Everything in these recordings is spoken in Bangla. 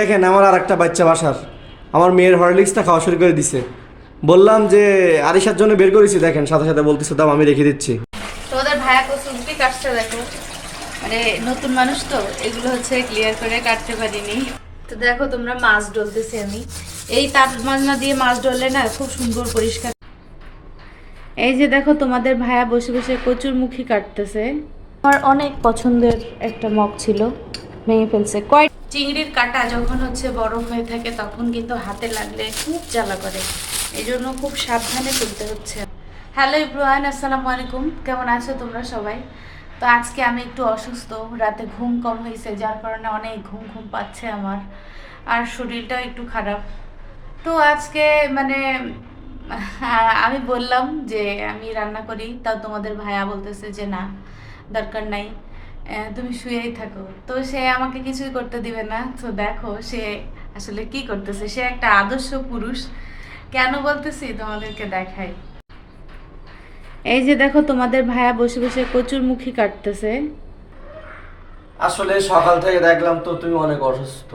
দেখেন, আমার আর একটা বাচ্চা বাসার। আমার মেয়ের হরলিক্সটা খাওয়া শুরু করে দিছে। বললাম যে, আরিশার জন্য বের করেছি, দেখেন, সাথে সাথে বলতেছে দাম আমি রেখে দিচ্ছি। তোমাদের ভাইয়া কসুমটি কাটছে দেখো। মানে নতুন মানুষ তো, এগুলো হচ্ছে ক্লিয়ার করে কাটতে পারিনি। তো দেখো, তোমরা মাছ ডলতেছি আমি। এই তাপ মাজনা দিয়ে মাছ ডললে না, খুব সুন্দর পরিষ্কার। এই যে দেখো, তোমাদের ভাইয়া বসে বসে কচুর মুখী কাটতেছে। আমার অনেক পছন্দের একটা মগ ছিল, ভেঙে ফেলছে। কয় চিংড়ির কাটা যখন হচ্ছে বরফ হয়ে থাকে, তখন কিন্তু হাতে লাগলে খুব জ্বালা করে। এই জন্য খুব সাবধানে তুলতে হচ্ছে। হ্যালো ইব্রাহিম আসসালামু আলাইকুম। কেমন আছো তোমরা সবাই? তো আজকে আমি একটু অসুস্থ, রাতে ঘুম কম হয়েছে, যার কারণে অনেক ঘুম ঘুম পাচ্ছে আমার, আর শরীরটাও একটু খারাপ। তো আজকে মানে আমি বললাম যে আমি রান্না করি, তাও তোমাদের ভাইয়া বলতেছে যে না, দরকার নাই। তুমি শুয়েই থাকো। তো সে আমাকে কিছুই করতে দিবে না। তো দেখো সে আসলে কি করতেছে। সে একটা আদর্শ পুরুষ। কেন বলতেছি? তোমাদেরকে দেখাই। এই যে দেখো তোমাদের ভাইয়া বসে বসে কচুর মুখী কাটতেছে। আসলে সকাল থেকে দেখলাম তো তুমি অনেক অসুস্থ।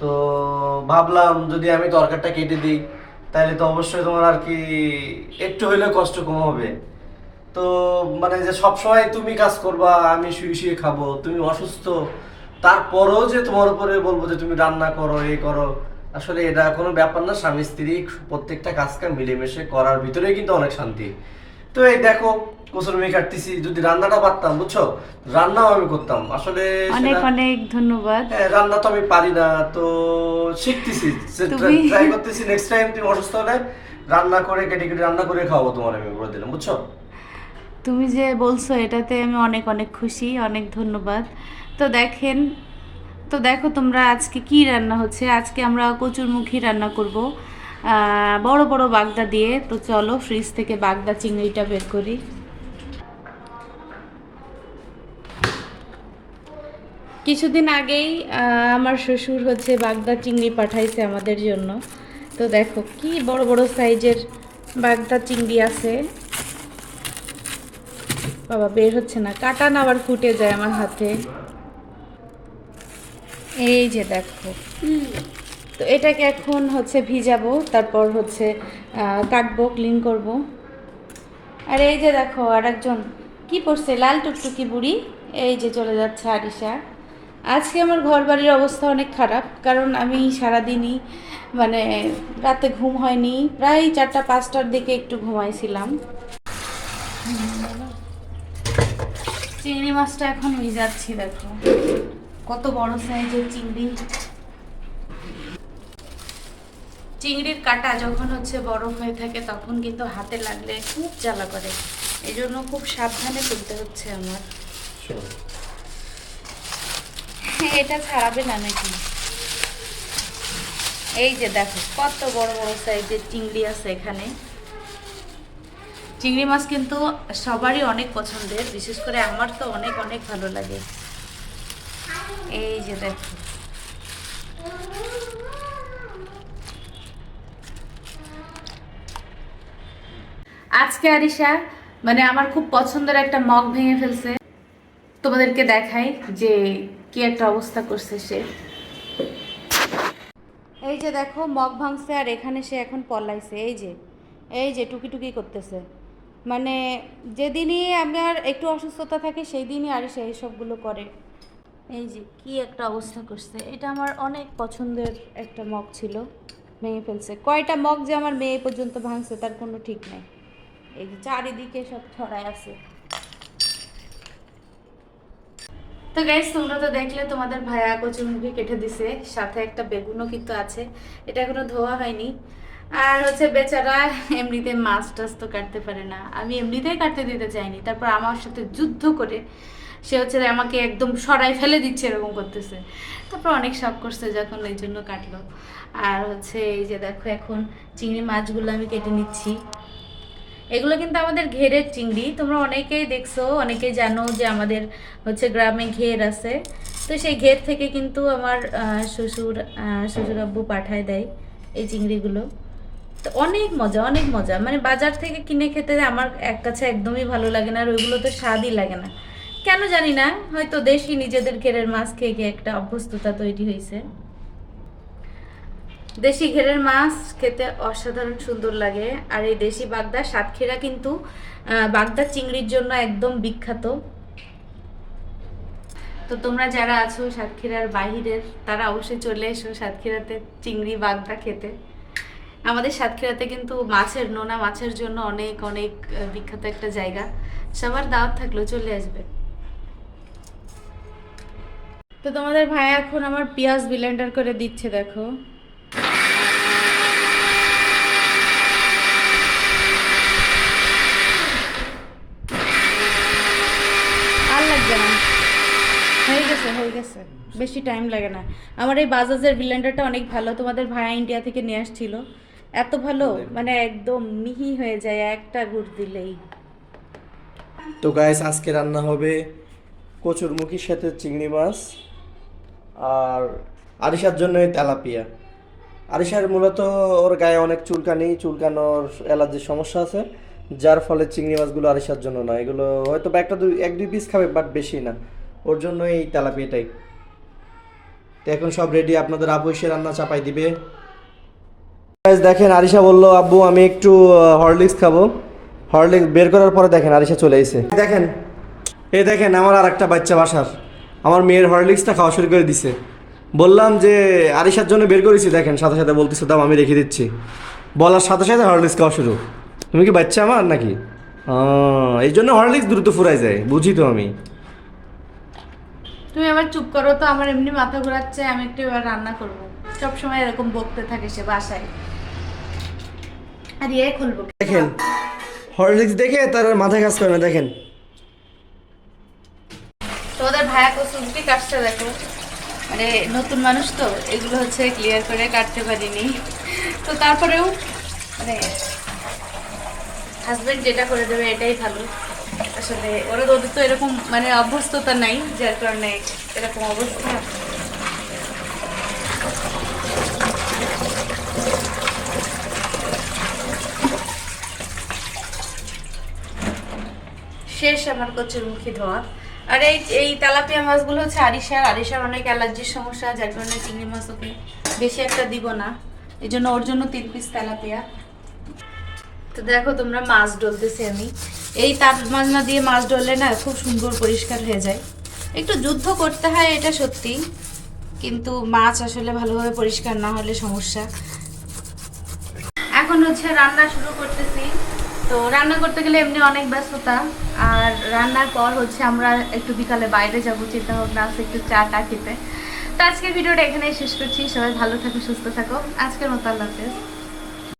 তো ভাবলাম যদি আমি তরকারিটা কেটে দিই, তাহলে তো অবশ্যই তোমার আর কি একটু হইলেও কষ্ট কম হবে। তো মানে যে সবসময় তুমি কাজ করবা আমি শুয়ে শুয়ে খাব তুমি অসুস্থ তারপরেও যে তোমার উপরে বলব যে তুমি রান্না করো এই করো আসলে এটা কোনো ব্যাপার না স্বামী স্ত্রী প্রত্যেকটা কাজকে মিলেমিশে করার ভিতরেই কিন্তু অনেক শান্তি। তো এই দেখো কসুর মেয়ে কাটতেছি যদি রান্নাটা পারতাম বুঝছ? রান্নাও আমি করতাম আসলে অনেক অনেক ধন্যবাদ। হ্যাঁ রান্না তো আমি পারি না তো শিখতেছি তুমি- ট্রাই করতেছি নেক্সট টাইম তুমি অসুস্থ হলে রান্না করে কেটে কেটে রান্না করে খাওয়াবো তোমার আমি বলে দিলাম বুঝছ? তুমি যে বলছো এটাতে আমি অনেক অনেক খুশি, অনেক ধন্যবাদ। তো দেখেন, তো দেখো তোমরা আজকে কি রান্না হচ্ছে? আজকে আমরা কচুরমুখী রান্না করব বড় বড় বাগদা দিয়ে। তো চলো ফ্রিজ থেকে বাগদা চিংড়িটা বের করি। কিছুদিন আগেই আমার শ্বশুর হচ্ছে বাগদা চিংড়ি পাঠাইছে আমাদের জন্য। তো দেখো, কি বড় বড় সাইজের বাগদা চিংড়ি আছে। বাবা, বের হচ্ছে না। কাটা না আবার ফুটে যায় আমার হাতে। এই যে দেখো। তো এটাকে এখন হচ্ছে ভিজাবো, তারপর হচ্ছে কাটবো ক্লিন করব। আর এই যে দেখো আর একজন কি পড়ছে লাল টুকটুকি বুড়ি। এই যে চলে যাচ্ছে আরিশা। আজকে আমার ঘর বাড়ির অবস্থা অনেক খারাপ, কারণ আমি সারাদিনই মানে রাতে ঘুম হয়নি। প্রায় চারটা, পাঁচটার দিকে একটু ঘুমাইছিলাম। চিংড়ি মাছটা এখন ভিজাচ্ছি দেখো। কত বড় সাইজের চিংড়ি। চিংড়ির কাটা যখন হচ্ছে বড় হয়ে থাকে তখন কিন্তু হাতে লাগলে খুব জ্বালা করে। এই জন্য খুব সাবধানে তুলতে হচ্ছে আমার। হ্যাঁ, এটা ছাড়াবে না নাকি? এই যে দেখো কত বড় বড় সাইজের চিংড়ি আছে এখানে। চিংড়ি মাছ কিন্তু সবারই অনেক পছন্দের, বিশেষ করে আমার তো অনেক অনেক ভালো লাগে। এই যে দেখো। আজকে আরিশা মানে আমার খুব পছন্দের একটা মগ ভেঙে ফেলছে। তোমাদেরকে দেখাই যে কি একটা অবস্থা করছে সে। এই যে দেখো, মগ ভাঙছে আর এখানে সে এখন পলাইছে। এই যে এই যে টুকি টুকি করতেছে। মানে যেদিনই আমার একটু অসুস্থতা থাকে সেই দিনই আর সে এইসবগুলো করে। এই যে কি একটা অবস্থা করছে, এটা আমার অনেক পছন্দের একটা মগ ছিল, ভেঙে ফেলছে। কয়টা মগ যে আমার মেয়ে পর্যন্ত ভাঙছে, তার কোনো ঠিক নাই। এই যে চারিদিকে সব ছড়ায় আছে। তো গাইস তোমরা তো দেখলে তোমাদের ভাইয়া কচুরমুখী কেটে দিছে, সাথে একটা বেগুনও কিন্তু আছে। এটা এখনও ধোয়া হয়নি। আর হচ্ছে বেচারা এমনিতে মাছ টাছ তো কাটতে পারে না। আমি এমনিতেই কাটতে দিতে চাইনি, তারপর আমার সাথে যুদ্ধ করে সে হচ্ছে আমাকে একদম সরাই ফেলে দিচ্ছে, এরকম করতেছে। তারপর অনেক শখ করছে যখন এই জন্য কাটলো। আর হচ্ছে এই যে দেখো, এখন চিংড়ি মাছগুলো আমি কেটে নিচ্ছি। এগুলো কিন্তু আমাদের ঘেরের চিংড়ি। তোমরা অনেকেই দেখছ, অনেকেই জানো যে আমাদের হচ্ছে গ্রামে ঘের আছে। তো সেই ঘের থেকে কিন্তু আমার শ্বশুর শ্বশুর আব্বু পাঠায় দেয় এই চিংড়িগুলো। তো অনেক মজা অনেক মজা। মানে বাজার থেকে কিনে খেতে আমার এক কাছে একদমই ভালো লাগে না, আর ওইগুলো তো স্বাদই লাগে না। কেন জানি না, হয়তো দেশি নিজেদের ঘেরের মাছ খেয়ে খেয়ে একটা অভ্যস্ততা তৈরি হয়েছে। দেশি ঘেরের মাছ খেতে অসাধারণ সুন্দর লাগে। আর এই দেশি বাগদা, সাতক্ষীরা কিন্তু বাগদা চিংড়ির জন্য একদম বিখ্যাত। তো তোমরা যারা আছো সাতক্ষীরার বাহিরের, তারা অবশ্যই চলে এসো সাতক্ষীরাতে চিংড়ি, বাগদা খেতে। আমাদের সাতক্ষীরাতে কিন্তু মাছের নোনা মাছের জন্য অনেক অনেক বিখ্যাত একটা জায়গা। সবার দাওয়াত থাকল, চলে আসবে। তো তোমাদের ভাই এখন আমার পেঁয়াজ ব্লেন্ডার করে দিচ্ছে, দেখো আর লাগবে না হয়ে গেছে। বেশি টাইম লাগে না। আমার এই বাজাজের ব্লেন্ডারটা অনেক ভালো। তোমাদের ভাইয়া ইন্ডিয়া থেকে নিয়ে আসছিল। এত ভালো মানে একদম মিহি হয়ে যায় একটা গুড় দিলেই। তো গাইস আজকে রান্না হবে কচুরমুখির সাথে চিংড়ি মাছ আর আরিশার জন্য তেলাপিয়া। আরিশার মূলত ওর গায়ে অনেক চুলকানি চুলকানোর অ্যালার্জির সমস্যা আছে যার ফলে চিংড়ি মাছগুলো আরিশার জন্য না। এগুলো হয়তো বা একটা দুই এক দুই পিস খাবে বাট বেশি না। ওর জন্য এই তেলাপিয়াটাই তো এখন সব রেডি আপনাদের আবু এসে রান্না চাপাই দিবে। দেখেন, আরিশা বলল, আব্বু, আমি একটু হরলিক্স খাব। হরলিক্স বের করার পরে দেখেন, আরিশা চলে এসে দেখেন, এই দেখেন, আমার আর একটা বাচ্চা বাসার। আমার মেয়ের হরলিক্সটা খাওয়া শুরু করে দিছে। বললাম যে, আরিশার জন্য বের করেছি। দেখেন, সাথে সাথে বলতেছে দাম আমি রেখে দিচ্ছি। বলার সাথে সাথে হরলিক্স খাওয়া শুরু। তুমি কি বাচ্চা আমার নাকি? এই জন্য হরলিক্স দ্রুত ফুরাই যায়, বুঝি তো আমি। তুমি এবার চুপ করো তো আমার এমনি মাথা ঘোরাচ্ছে আমি একটু এবার রান্না করব। সব সময় এরকম বকতে থাকে সে বাসায়। আর ইয়ে খুলবো দেখেন হরলিক্স দেখে তার মাথায় কাজ করে না দেখেন। তোমাদের ভাইয়া কসুমটি কাটছে দেখো। মানে নতুন মানুষ তো এগুলো হচ্ছে ক্লিয়ার করে কাটতে পারিনি। তো তারপরেও মানে হাজবেন্ড যেটা করে দেবে এটাই ভালো। আসলে ওরা ওদের তো এরকম মানে অভ্যস্ততা নাই, যার কারণে এরকম অবস্থা। শেষ আমার কচুরমুখী ধোয়া। আর এই এই তেলাপিয়া মাছগুলো হচ্ছে আরিশার। আরিশার অনেক অ্যালার্জির সমস্যা, যার কারণে চিংড়ি মাছ ওকে বেশি একটা দিব না। এই জন্য ওর জন্য তিন পিস তেলাপিয়া। তো দেখো তোমরা মাছ ডলতেছি আমি। এই তার মাজনা দিয়ে মাছ ডললে না খুব সুন্দর পরিষ্কার হয়ে যায়। একটু যুদ্ধ করতে হয় এটা সত্যি, কিন্তু মাছ আসলে ভালোভাবে পরিষ্কার না হলে সমস্যা। এখন হচ্ছে রান্না শুরু করতেছি। তো রান্না করতে গেলে এমনি অনেক ব্যস্ততা, আর রান্নার পর হচ্ছে আমরা একটু বিকালে বাইরে যাব, চিন্তা ভাবনা আছে একটু চা টা খেতে। তো আজকের ভিডিওটা এখানেই শেষ করছি, সবাই ভালো থাকো, সুস্থ থাকো। আজকের মতো আল্লাহ হাফেজ।